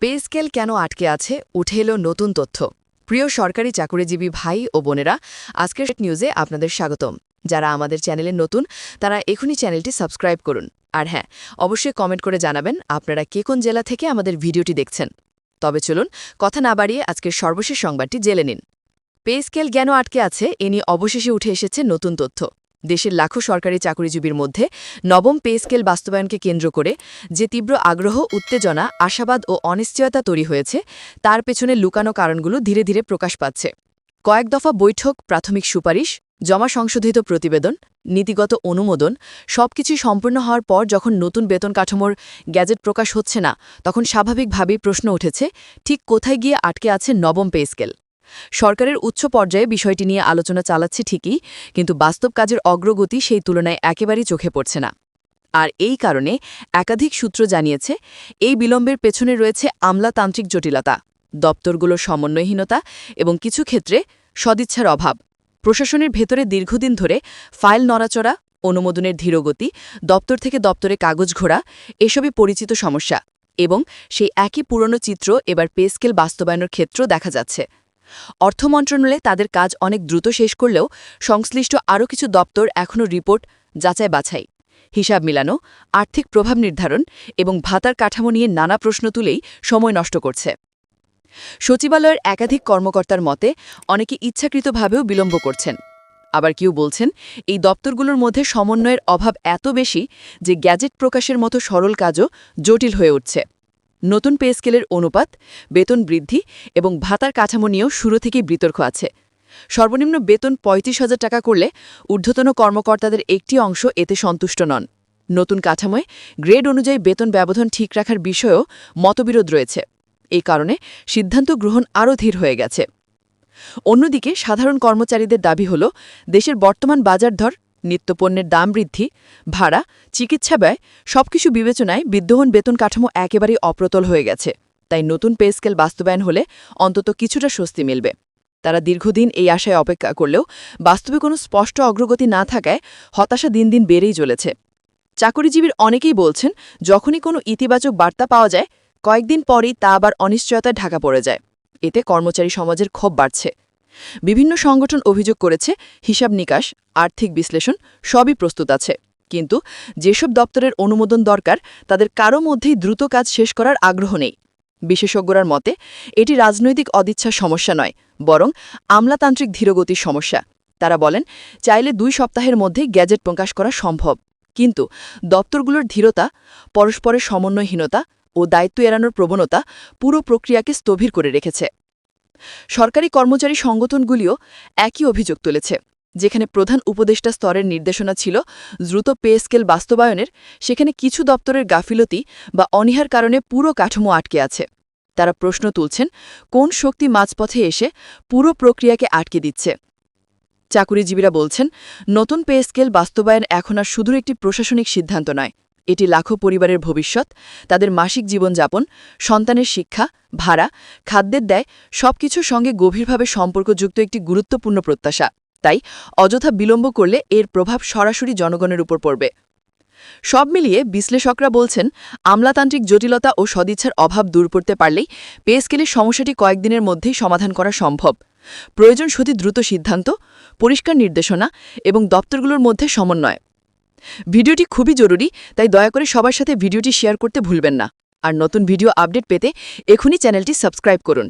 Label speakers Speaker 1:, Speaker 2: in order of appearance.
Speaker 1: Pay scale কেন আটকে আছে? উঠে এলো নতুন তথ্য। প্রিয় সরকারি চাকুরিজীবী ভাই ও বোনেরা, আজকের নিউজে আপনাদের স্বাগতম। যারা আমাদের চ্যানেলে নতুন, তারা এখনই চ্যানেলটি সাবস্ক্রাইব করুন। আর হ্যাঁ অবশ্যই কমেন্ট করে জানাবেন আপনারা কে কোন জেলা থেকে আমাদের ভিডিওটি দেখছেন। তবে চলুন, কথা না বাড়িয়ে আজকের সর্বশেষ সংবাদটি জেলে নিন। পে স্কেল কেন আটকে আছে? এ নিয়ে অবশেষে উঠে এসেছে নতুন তথ্য। দেশের লাখো সরকারি চাকরিজীবীর মধ্যে নবম পে স্কেল বাস্তবায়নকে কেন্দ্র করে যে তীব্র আগ্রহ, উত্তেজনা, আশাবাদ ও অনিশ্চয়তা তৈরি হয়েছে, তার পেছনে লুকানো কারণগুলো ধীরে ধীরে প্রকাশ পাচ্ছে। কয়েক দফা বৈঠক, প্রাথমিক সুপারিশ, জমা সংশোধিত প্রতিবেদন, নীতিগত অনুমোদন সবকিছুই সম্পূর্ণ হওয়ার পর যখন নতুন বেতন কাঠামোর গ্যাজেট প্রকাশ হচ্ছে না, তখন স্বাভাবিকভাবেই প্রশ্ন উঠেছে, ঠিক কোথায় গিয়ে আটকে আছে নবম পে স্কেল? সরকারের উচ্চ পর্যায়ে বিষয়টি নিয়ে আলোচনা চালাচ্ছে ঠিকই, কিন্তু বাস্তব কাজের অগ্রগতি সেই তুলনায় একেবারেই চোখে পড়ছে না। আর এই কারণে একাধিক সূত্র জানিয়েছে, এই বিলম্বের পেছনে রয়েছে আমলাতান্ত্রিক জটিলতা, দপ্তরগুলোর সমন্বয়হীনতা এবং কিছু ক্ষেত্রে সদিচ্ছার অভাব। প্রশাসনের ভেতরে দীর্ঘদিন ধরে ফাইল নড়াচড়া, অনুমোদনের ধীরগতি, দপ্তর থেকে দপ্তরে কাগজ ঘোরা, এসবই পরিচিত সমস্যা এবং সেই একই পুরনো চিত্র এবার পেস্কেল বাস্তবায়নের ক্ষেত্র দেখা যাচ্ছে। অর্থ মন্ত্রণালয়ে তাদের কাজ অনেক দ্রুত শেষ করলেও সংশ্লিষ্ট আরও কিছু দপ্তর এখনও রিপোর্ট যাচাই বাছাই। হিসাব মিলানো, আর্থিক প্রভাব নির্ধারণ এবং ভাতার কাঠামো নিয়ে নানা প্রশ্ন তুলেই সময় নষ্ট করছে। সচিবালয়ের একাধিক কর্মকর্তার মতে, অনেকে ইচ্ছাকৃতভাবেও বিলম্ব করছেন। আবার কেউ বলছেন, এই দপ্তরগুলোর মধ্যে সমন্বয়ের অভাব এত বেশি যে গ্যাজেট প্রকাশের মতো সরল কাজও জটিল হয়ে উঠছে। নতুন পে স্কেলের অনুপাত, বেতন বৃদ্ধি এবং ভাতার কাঠামো নিয়েও শুরু থেকেই বিতর্ক আছে। সর্বনিম্ন বেতন পঁয়ত্রিশ হাজার টাকা করলে ঊর্ধ্বতন কর্মকর্তাদের একটি অংশ এতে সন্তুষ্ট নন। নতুন কাঠামোয় গ্রেড অনুযায়ী বেতন ব্যবধান ঠিক রাখার বিষয়েও মতবিরোধ রয়েছে। এই কারণে সিদ্ধান্ত গ্রহণ আরও ধীর হয়ে গেছে। অন্যদিকে সাধারণ কর্মচারীদের দাবি হল, দেশের বর্তমান বাজার ধর নিত্যপণ্যের দাম বৃদ্ধি, ভাড়া, চিকিৎসা ব্যয়, সবকিছু বিবেচনায় বিদ্যমান বেতন কাঠামো একেবারেই অপ্রতল হয়ে গেছে। তাই নতুন পে স্কেল বাস্তবায়ন হলে অন্তত কিছুটা স্বস্তি মিলবে। তারা দীর্ঘদিন এই আশায় অপেক্ষা করলেও বাস্তবে কোনো স্পষ্ট অগ্রগতি না থাকায় হতাশা দিন দিন বেড়েই চলেছে। চাকরিজীবীর অনেকেই বলছেন, যখনই কোনো ইতিবাচক বার্তা পাওয়া যায়, কয়েকদিন পরেই তা আবার অনিশ্চয়তায় ঢাকা পড়ে যায়। এতে কর্মচারী সমাজের ক্ষোভ বাড়ছে। বিভিন্ন সংগঠন অভিযোগ করেছে, হিসাব নিকাশ, আর্থিক বিশ্লেষণ সবই প্রস্তুত আছে। কিন্তু যেসব দপ্তরের অনুমোদন দরকার, তাদের কারও মধ্যেই দ্রুত কাজ শেষ করার আগ্রহ নেই। বিশেষজ্ঞরার মতে, এটি রাজনৈতিক অদিচ্ছার সমস্যা নয়, বরং আমলাতান্ত্রিক ধীরগতির সমস্যা। তারা বলেন, চাইলে দুই সপ্তাহের মধ্যে গ্যাজেট প্রকাশ করা সম্ভব। কিন্তু দপ্তরগুলোর ধীরতা, পরস্পরের সমন্বয়হীনতা ও দায়িত্ব এড়ানোর প্রবণতা পুরো প্রক্রিয়াকে স্থবির করে রেখেছে। সরকারি কর্মচারী সংগঠনগুলিও একই অভিযোগ তুলেছে, যেখানে প্রধান উপদেষ্টা স্তরের নির্দেশনা ছিল দ্রুত পে স্কেল বাস্তবায়নের, সেখানে কিছু দপ্তরের গাফিলতি বা অনীহার কারণে পুরো কাঠামো আটকে আছে। তারা প্রশ্ন তুলছেন, কোন শক্তি মাঝপথে এসে পুরো প্রক্রিয়াকে আটকে দিচ্ছে? চাকুরিজীবীরা বলছেন, নতুন পে স্কেল বাস্তবায়ন এখন আর শুধু একটি প্রশাসনিক সিদ্ধান্ত নয় এটি লাখো পরিবারের ভবিষ্যৎ, তাদের মাসিক জীবনযাপন, সন্তানের শিক্ষা, ভাড়া, খাদ্যের দেয়, সবকিছুর সঙ্গে গভীরভাবে সম্পর্কযুক্ত একটি গুরুত্বপূর্ণ প্রত্যাশা। তাই অযথা বিলম্ব করলে এর প্রভাব সরাসরি জনগণের উপর পড়বে। সব মিলিয়ে বিশ্লেষকরা বলছেন, আমলাতান্ত্রিক জটিলতা ও সদিচ্ছার অভাব দূর করতে পারলেই পে স্কেলের সমস্যাটি কয়েকদিনের মধ্যেই সমাধান করা সম্ভব। প্রয়োজন শুধু দ্রুত সিদ্ধান্ত, পরিষ্কার নির্দেশনা এবং দপ্তরগুলোর মধ্যে সমন্বয়। ভিডিওটি খুবই জরুরি, তাই দয়া করে সবার সাথে ভিডিওটি শেয়ার করতে ভুলবেন না। আর নতুন ভিডিও আপডেট পেতে এখনই চ্যানেলটি সাবস্ক্রাইব করুন।